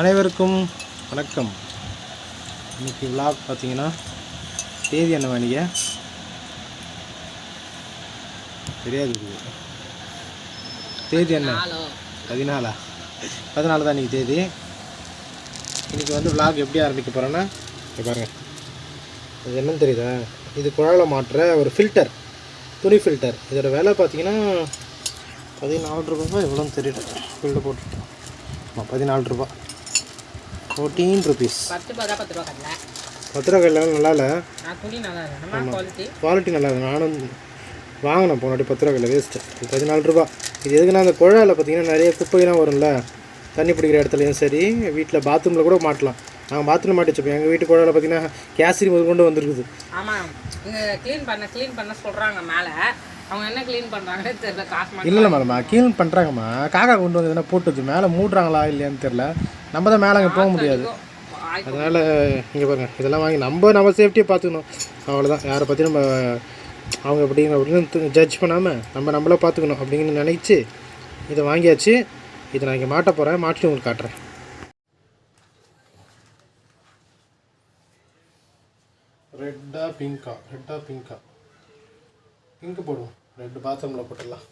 அனைவருக்கும் வணக்கம். இன்னைக்கு vlog பார்த்தீங்கன்னா தேதி என்ன வேணிங்க தெரியாது. தேதி என்ன? பதினாலா. பதினாலு? தான் இன்னைக்கு தேதி. இன்னைக்கு வந்து vlog எப்படி ஆரம்பிக்க போகிறேன்னா இங்க பாருங்க. இது என்னன்னு தெரியுதா? இது குழாயில் மாட்டுற ஒரு ஃபில்டர் துணி ஃபில்டர் இதோட விலை பார்த்தீங்கன்னா பதினாலு ரூபா எவ்வளோன்னு தெரியல. போட்டுட்டோம். ஆமாம் பதினாலு ரூபா. ஃபோர்டீன் ருபீஸ் பத்து ரூபா பத்து ரூபா கடல பத்து ரூபா கல்யாணம் நல்லா இல்லை? துணி நல்லா குவாலிட்டி நல்லா இருக்கு நானும் வாங்கினேன் போனாட்டி பத்து ரூபா கல்ல வேஸ்ட்டு பதினாலு ரூபா. இது எதுக்குன்னா அந்த குழாயில் பார்த்தீங்கன்னா நிறைய குப்பைலாம் வரும்ல? தண்ணி பிடிக்கிற இடத்துலையும் சரி வீட்டில் பாத்ரூமில் கூட மாட்டலாம். நாங்கள் பாத்ரூம் மாட்டி வச்சுப்போம். எங்கள் வீட்டு குழாயில் பார்த்தீங்கன்னா கேசரி முதல் கொண்டு வந்துருக்குது. ஆமாம் க்ளீன் பண்ண க்ளீன் பண்ண சொல்கிறாங்க மேலே. அவங்க என்ன க்ளீன் பண்ணுறாங்கன்னு தெரியல. காசு இல்லை மேடம்மா க்ளீன் பண்ணுறாங்கம்மா காக்கா கொண்டு வந்து எதனா போட்டு வச்சு மேலே மூடுறாங்களா இல்லையான்னு தெரில நம்ம தான் மேலே அங்கே போக முடியாது. அதனால் இங்கே பாருங்க இதெல்லாம் வாங்கி நம்ம நம்ம சேஃப்டியை பார்த்துக்கணும். அவ்வளோதான் யாரை பற்றி நம்ம அவங்க எப்படிங்க அப்படின்னு ஜட்ஜ் பண்ணாமல் நம்ம நம்மள பார்த்துக்கணும் அப்படிங்கன்னு நினைச்சு இதை வாங்கியாச்சு. இதை நான் இங்கே மாட்ட போகிறேன் மாட்டி உங்களுக்கு காட்டுறேன். ரெட்டா பிங்கா ரெட்டா பிங்கா பிங்க் போடுவோம். ரெட்டு பாத்ரூமில் போட்டுடலாம்.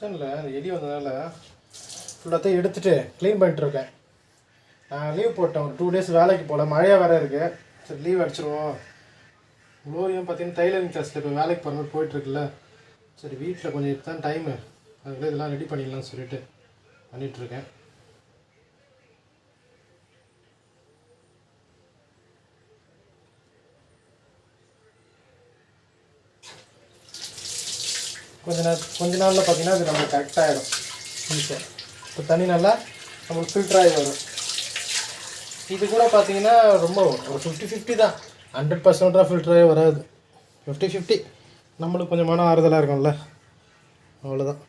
கிச்சனில் எலி வந்ததுனால ஃபுல்லாத்தையும் எடுத்துட்டு க்ளீன் பண்ணிட்டு இருக்கேன். நான் லீவ் போட்டேன் ஒரு டூ டேஸ் வேலைக்கு போகல மழையாக வேறு இருக்குது சரி லீவ் அடிச்சிருவோம். குளோரியும் பார்த்தீங்கன்னா டைலரிங் கிளாஸில் இப்போ வேலைக்கு போகிற மாதிரி போயிட்டுருக்குல்ல சரி வீட்டில் கொஞ்சம் இப்போ தான் டைமு அதுக்குள்ளே இதெல்லாம் ரெடி பண்ணிடலாம்னு சொல்லிட்டு பண்ணிகிட்ருக்கேன் கொஞ்ச நேரம் கொஞ்ச நாளில் பார்த்தீங்கன்னா அது நம்மளுக்கு கரெக்டாகிடும் ஈஸியாக இப்போ தண்ணி நல்லா நம்மளுக்கு ஃபில்டர் ஆகி வரும். இது கூட பார்த்தீங்கன்னா ரொம்ப ஒரு ஃபிஃப்டி ஃபிஃப்டி தான். ஹண்ட்ரட் பர்சன்டாக ஃபில்டரே வராது. ஃபிஃப்டி ஃபிஃப்டி நம்மளுக்கு கொஞ்சம் மன ஆறுதலாக இருக்கும்ல. அவ்வளோதான்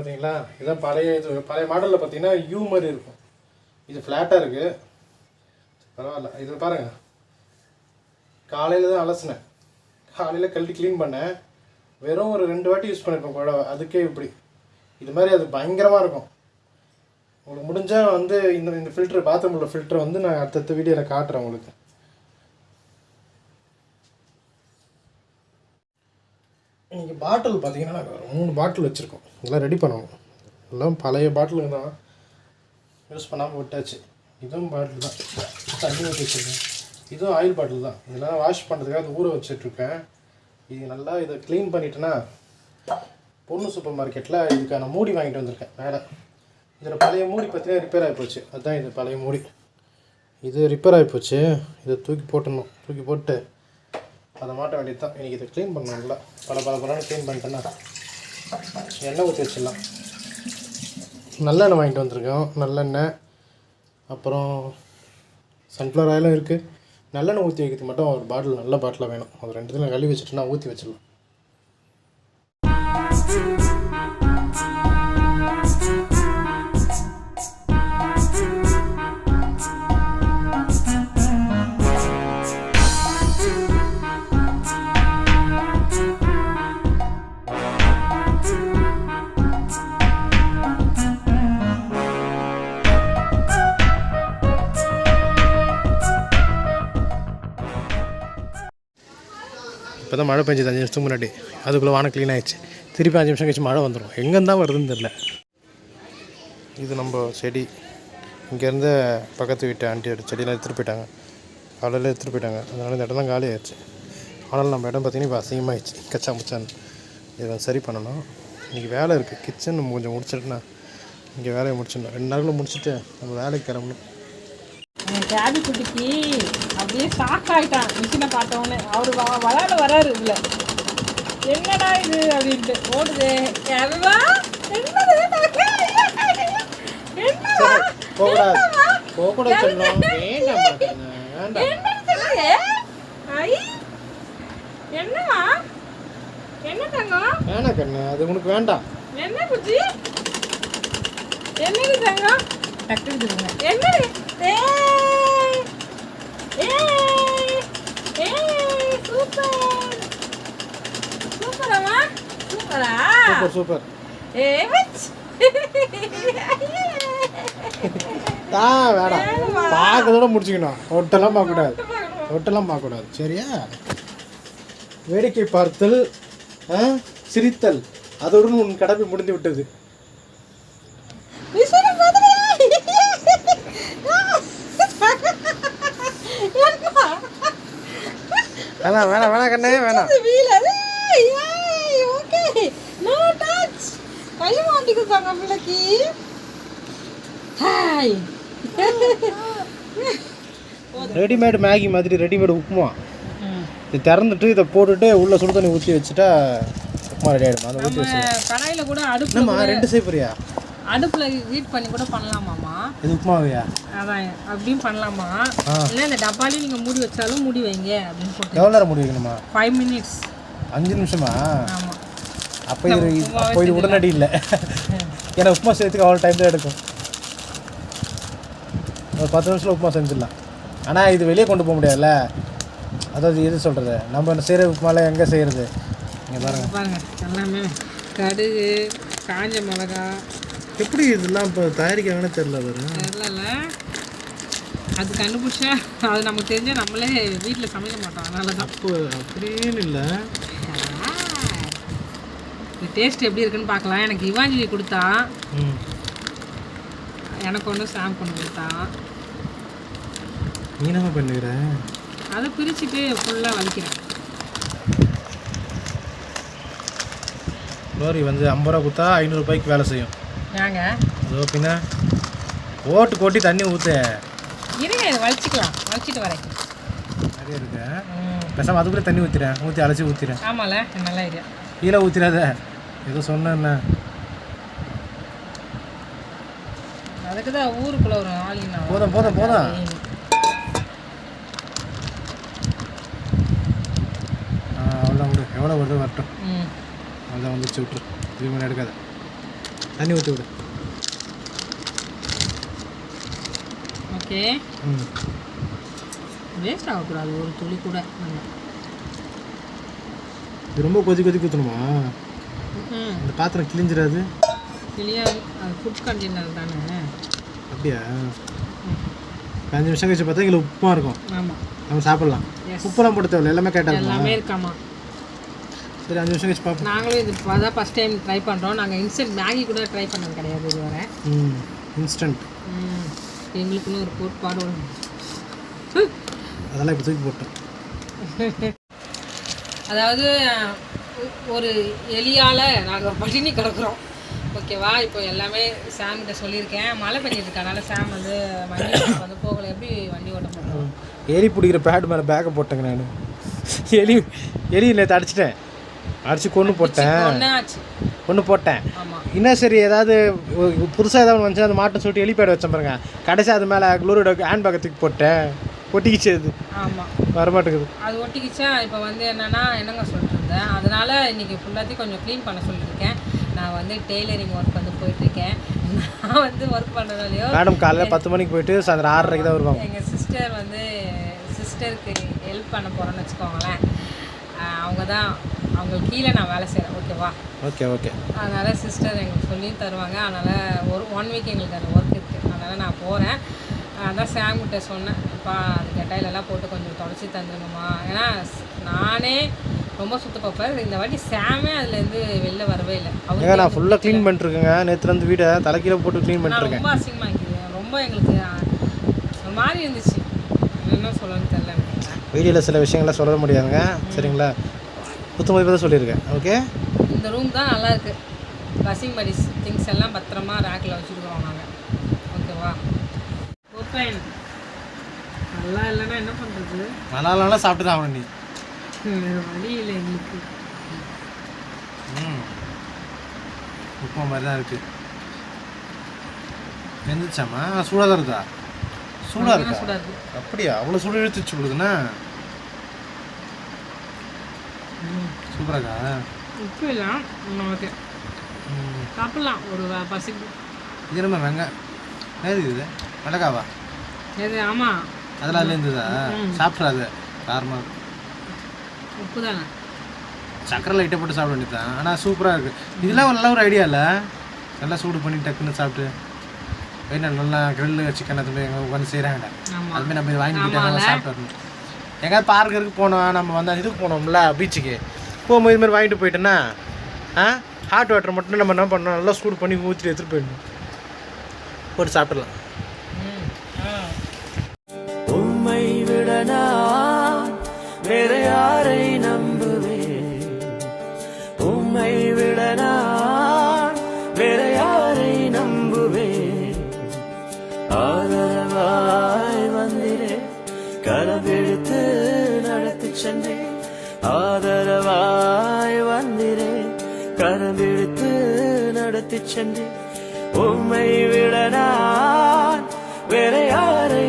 பார்த்தீங்களா இதான் பழைய இது பழைய மாடலில் பார்த்தீங்கன்னா யூ மாதிரி இருக்கும். இது ஃப்ளாட்டாக இருக்குது பரவாயில்ல. இதில் பாருங்கள் காலையில் தான் அலசினேன். காலையில் கழட்டி க்ளீன் பண்ணேன். வெறும் ஒரு ரெண்டு வாட்டி யூஸ் பண்ணியிருப்பேன் குழவை அதுக்கே இப்படி. இது மாதிரி அது பயங்கரமாக இருக்கும். உங்களுக்கு முடிஞ்சால் வந்து இந்த இந்த ஃபில்ட்ரு பாத்ரூம் உள்ள ஃபில்டர் வந்து நான் அடுத்தடுத்த வீடியோவில் காட்டுறேன் உங்களுக்கு. இன்றைக்கி பாட்டில் பார்த்தீங்கன்னா நாங்கள் மூணு பாட்டில் வச்சுருக்கோம். இதெல்லாம் ரெடி பண்ணணும் எல்லாம் பழைய பாட்டிலுங்க தான். யூஸ் பண்ணாமல் விட்டாச்சு. இதுவும் பாட்டில் தான். தண்ணி ஊற்றி வச்சுருக்கேன். இதுவும் ஆயில் பாட்டில் தான். இதெல்லாம் வாஷ் பண்ணுறதுக்காக அது ஊற வச்சிட்ருக்கேன். இது நல்லா இதை க்ளீன் பண்ணிட்டேன்னா பொண்ணு சூப்பர் மார்க்கெட்டில் இதுக்கான மூடி வாங்கிட்டு வந்திருக்கேன். மேலே. இதில் பழைய மூடி பார்த்தீங்கன்னா ரிப்பேர் ஆகி போச்சு. அதுதான் இது பழைய மூடி. இது ரிப்பேர் ஆகி போச்சு. இதை தூக்கி போட்டுடணும். தூக்கி போட்டு அதை மாட்ட வேண்டியது தான் இன்றைக்கி இதை க்ளீன் பண்ணணும்ல. பல பல பலன்னு க்ளீன் பண்ணிட்டேன்னா எண்ணெய் ஊற்றி வச்சிடலாம். நல்லெண்ணெய் வாங்கிட்டு வந்திருக்கோம். நல்லெண்ணெய் அப்புறம் சன்ஃப்ளவர் ஆயிலும் இருக்குது நல்லெண்ணெய் ஊற்றி வைக்கிறது மட்டும் ஒரு பாட்டில் நல்ல பாட்டிலாக வேணும். அது ரெண்டுத்தையும் கழுவி வச்சுட்டுனா ஊற்றி வச்சிடலாம். இப்போ தான் மழை பெஞ்சது அஞ்சு நிமிஷத்துக்கு முன்னாடி. அதுக்குள்ளே வானம் க்ளீன் ஆயிடுச்சு. திருப்பி அஞ்சு நிமிஷம் கழிச்சு மழை வந்துடும் எங்கேருந்தான் வருதுன்னு தெரில இது நம்ம செடி. இங்கேருந்து பக்கத்து வீட்டு ஆண்டி செடியெல்லாம் எடுத்துகிட்டு போயிட்டாங்க. காலையில் எடுத்துகிட்டு போயிட்டாங்க. அதனால் இந்த இடம்லாம் காலி ஆயிடுச்சு. ஆனால் நம்ம இடம் பார்த்தீங்கன்னா இப்போ அசிங்கமாகிடுச்சு கச்சா முச்சான்னு. இதை சரி பண்ணணும். இன்றைக்கி வேலை இருக்குது கிச்சன் நம்ம கொஞ்சம் முடிச்சிட்டுனா இங்கே வேலையை முடிச்சிடணும். ரெண்டு நாளில் முடிச்சுட்டு நம்ம வேலைக்கு கிளம்பணும். என் கேபி குட்டிக்கு அப்படியே ஷாக் ஆயிட்டான். மிஷினை பார்த்தவொடனே. அவர் விளையாட வராரு இதுல. என்னடா இது அப்படின்ட்டு. ஓடுது. என்னது? என்னவா? என்ன தங்கம்? வேணாம் கண்ணு. அது உனக்கு வேண்டாம். என்ன குச்சி என்னது தங்கம்? டக்குனு சொல்லுங்க என்னது? ஏய்! ஏய்! ஏய்! சூப்பர்! சூப்பரமா சூப்பரா? Super super. ஏய் வச் ஆ வேணாம் பார்க்கறதோட முடிச்சுக்கணும். ஒட்டெல்லாம் பார்க்கக்கூடாது. ஒட்டெல்லாம் பார்க்கக்கூடாது. சரியா? வேடிக்கை பார்த்தல் ஆ, சிரித்தல். அதோடு உன் கடமை முடிந்து விட்டது. வேணாம் வேணாம் வேணாம் கண்ணே வேணாம். ஓகே நோ டச் கை மாட்டிக்குதாங்க பிள்ளைக்கு. ஹாய் ரெடிமேட் மேகி மாதிரி ரெடிமேட் உப்புமா. இது திறந்துட்டு இதை போட்டுட்டு உள்ள சுடு தண்ணி ஊற்றி வச்சுட்டா உப்புமா ரெடி ஆகிடும் அதை ஊற்றி வச்சு கடாயில கூட அடுப்பு ரெண்டு செய்ப்பறியா அடுப்புல ஹீட் பண்ணி கூட பண்ணலாமாமா இது உப்புமாவையா? அதான் அப்படியும் பண்ணலாமா. இல்லை இந்த டப்பாலையும் நீங்கள் மூடி வச்சாலும் மூடி வைங்க அப்படின்னு போட்டு. எவ்வளோ நேரம் முடி வைக்கணுமா? ஃபைவ் மினிட்ஸ் அஞ்சு நிமிஷமா? ஆமாம் அப்போ இது அப்போ இது உடனடி இல்லை. ஏன்னா உப்புமா செய்யறதுக்கு அவ்வளோ டைம் தான் எடுக்கும். ஒரு பத்து நிமிஷத்தில் உப்புமா செஞ்சிடலாம். ஆனால் இது வெளியே கொண்டு போக முடியாதுல்ல? அதாவது எது சொல்கிறது நம்ம செய்கிற உப்புமால எங்கே செய்கிறது இங்கே பாருங்க. பாருங்க எல்லாமே கடுகு காஞ்ச மிளகா எப்படி இதெல்லாம் இப்போ தயாரிக்கிறாங்கன்னு தெரில வரும் தெரியல அது கண்டுபிடிச்சா அது நமக்கு தெரிஞ்சா நம்மளே வீட்டில் சமைக்க மாட்டோம். அதனால தான். அப்போ அப்படின்னு இல்லை. டேஸ்ட் எப்படி இருக்குன்னு பார்க்கலாம். எனக்கு இவாஞ்சலி கொடுத்தா எனக்கு ஒன்று சாம் கொண்டு கொடுத்தா. நீ என்ன பண்ணுகிற? அதை பிரிச்சுட்டு ஃபுல்லாக வலிக்கிறேன். லோரி வந்து ஐம்பது ரூபா கொடுத்தா ஐநூறுரூபாய்க்கு வேலை செய்யும். ஏங்க அதோ பின்ன ஓட்டு கொட்டி தண்ணி ஊற்று இருங்க இதை வலிச்சுக்கலாம். வலிச்சிட்டு வரேன். நிறைய இருக்கு. அது கூட தண்ணி ஊற்றிறேன் ஊற்றி அலசி ஊற்றிறேன் ஆமாம்ல நல்ல ஐடியா கீழே ஊற்றிடாத ஏதோ சொன்னேன்ன அதுக்கு தான் ஊருக்குள்ள ஒரு ஆளினா போதும் போதும் போதும். அவ்வளோதான் விடு. எவ்வளோ வருது வரட்டும். ம். அவ்வளோதான் வந்துச்சு இது மாதிரி எடுக்காத. தண்ணி ஊற்றி விடு. ஓகே. ம். வேஸ்ட் ஆகக்கூடாது ஒரு துளி கூட. இது ரொம்ப கொதி கொதி ஊற்றணுமா ம் இந்த பாத்திரம் கிழிஞ்சிடாது. கிளியாது அது ஃபுட் கண்டெய்னர் தானே. அப்படியா? அஞ்சு நிமிஷம் கழிச்சு பார்த்தா இதில் உப்புமா இருக்கும். ஆமாம் நம்ம சாப்பிட்லாம். உப்புலாம் போட்டு தேவையில்ல எல்லாமே கேட்டாங்க எல்லாமே இருக்காமா? சரி அஞ்சு நிமிஷம் கழிச்சு பார்ப்போம் நாங்களும் இது அதான் ஃபஸ்ட் டைம் ட்ரை பண்ணுறோம் நாங்கள் இன்ஸ்டன்ட் மேகி கூட ட்ரை பண்ணது கிடையாது இது வரை. ம் இன்ஸ்டன்ட் எங்களுக்குன்னு ஒரு கோட்பாடு அதெல்லாம் இப்போ தூக்கி போட்டோம். அதாவது ஒரு எலியால் நாங்கள் பட்டினி கிடக்குறோம் ஓகேவா இப்போ எல்லாமே சாம் கிட்ட சொல்லியிருக்கேன். மழை பெஞ்சிட்டு இருக்கு அதனால சாம் வந்து வண்டி வந்து போகல. எப்படி வண்டி ஓட்ட போகிறோம் எலி பிடிக்கிற பேட் மேலே பேக்கை போட்டேங்க நான். எலி எலி நேற்று அடிச்சிட்டேன். அடிச்சு கொன்று போட்டேன். கொன்று போட்டேன். இன்னும் சரி ஏதாவது புதுசாக ஏதாவது வந்துச்சு அந்த மாட்டை சொல்லிட்டு எலி பேட் வச்சேன் பாருங்க. கடைசி அது மேலே குளூரோட ஹேண்ட் பேக்கை தூக்கி போட்டேன். ஒட்டிக்கிச்சு அது. ஆமாம் வரமாட்டேங்குது. அது ஒட்டிக்கிச்சா இப்போ வந்து என்னன்னா என்னங்க சொல்லிட்டு இருந்தேன் அதனால இன்னைக்கு ஃபுல்லாத்தையும் கொஞ்சம் க்ளீன் பண்ண சொல்லியிருக்கேன். நான் வந்து டெய்லரிங் ஒர்க் வந்து போயிட்டுருக்கேன். நான் வந்து ஒர்க் பண்ணுறதாலையோ மேடம் காலையில் பத்து மணிக்கு போயிட்டு சாயந்தரம் ஆறரைக்கு தான் வருவாங்க. எங்கள் சிஸ்டர் வந்து சிஸ்டருக்கு ஹெல்ப் பண்ண போகிறேன்னு வச்சுக்கோங்களேன். அவங்க தான் அவங்களுக்கு கீழே நான் வேலை செய்கிறேன் ஓகேவா ஓகே ஓகே அதனால் சிஸ்டர் எங்களுக்கு சொல்லி தருவாங்க. அதனால் ஒரு ஒன் வீக் எங்களுக்கு அந்த ஒர்க் இருக்குது அதனால் நான் போகிறேன் அதான் சாம் கிட்ட சொன்னேன். அப்பா அது கட்டாயிலெல்லாம் போட்டு கொஞ்சம் தொடச்சி தந்துருங்கம்மா. ஏன்னா நானே ரொம்ப சுத்த பார்ப்பேன். இந்த வாட்டி சாமே அதுலேருந்து வெளில வரவே இல்லை. அவர் நான் ஃபுல்லாக க்ளீன் பண்ணிட்டுருக்கேங்க. நேற்றுலேருந்து வீடை தலைக்கீழ போட்டு க்ளீன் பண்ணிட்டுருக்கேன். ரொம்ப அசிங்கமாக இருக்குது ரொம்ப எங்களுக்கு ஒரு மாதிரி இருந்துச்சு. என்ன சொல்லணும்னு தெரியல. வீடியோவில் சில விஷயங்கள்லாம் சொல்ல முடியாதுங்க. சரிங்களா? புத்தமதி பற்றி சொல்லியிருக்கேன். ஓகே இந்த ரூம் தான் நல்லா இருக்கு ட்ரெஸ்ஸிங் படிஸ் திங்ஸ் எல்லாம் பத்திரமா ரேக்கில் வச்சுருக்கோம் நாங்கள் ஓகேவா ஓப்பன் நல்லா இல்லைன்னா என்ன பண்ணுறது நல்லா நல்லா சாப்பிட்டு தான் ஆகணும் நீ. வழி இல்லை எங்களுக்கு. ம். உப்புமா மாதிரி தான் இருக்குது வெந்துச்சாமா சூடாக தான் இருக்கா? சூடாக இருக்கு? அப்படியா? அவ்வளோ சூடு இழுத்துச்சு கொடுக்குண்ணா சூப்பராக்கா? உப்பு இல்லை ம். சாப்பிட்லாம் ஒரு பசிக்கு. இது நம்ம வெங்க நேரு இது? மிளகாவா எது ஆமாம் அதெல்லாம் அதில் இருந்ததா? சாப்பிட்றாது காரமாக உப்பு தானே சக்கரை லைட்டாக போட்டு சாப்பிட வேண்டியது தான் ஆனால் சூப்பராக இருக்குது இதெல்லாம் நல்ல ஒரு ஐடியா இல்லை? நல்லா சூடு பண்ணி டக்குன்னு சாப்பிட்டு வெயிட் நல்லா கிரில்லு சிக்கன் அது எங்கே உட்காந்து செய்கிறாங்கடா ஆமாம் அதுமாதிரி நம்ம இதை வாங்கி சாப்பிட்டு எங்கேயாவது பார்க்கருக்கு போனோம் நம்ம வந்து இதுக்கு போனோம்ல பீச்சுக்கு போகும்போது இது மாதிரி வாங்கிட்டு போயிட்டோன்னா ஆ? ஹாட் வாட்டர் மட்டும் நம்ம என்ன பண்ணோம் நல்லா சூடு பண்ணி ஊற்றிட்டு எடுத்துகிட்டு போயிடணும். போட்டு சாப்பிடலாம். ம் விடனா வேற யாரை நம்புவேன்? உம்மை விடனா வேற யாரை நம்புவேன்? ஆதரவாய் வந்திரே கலம் நடத்தி சென்று உம்மை விட நான் வேற யாரை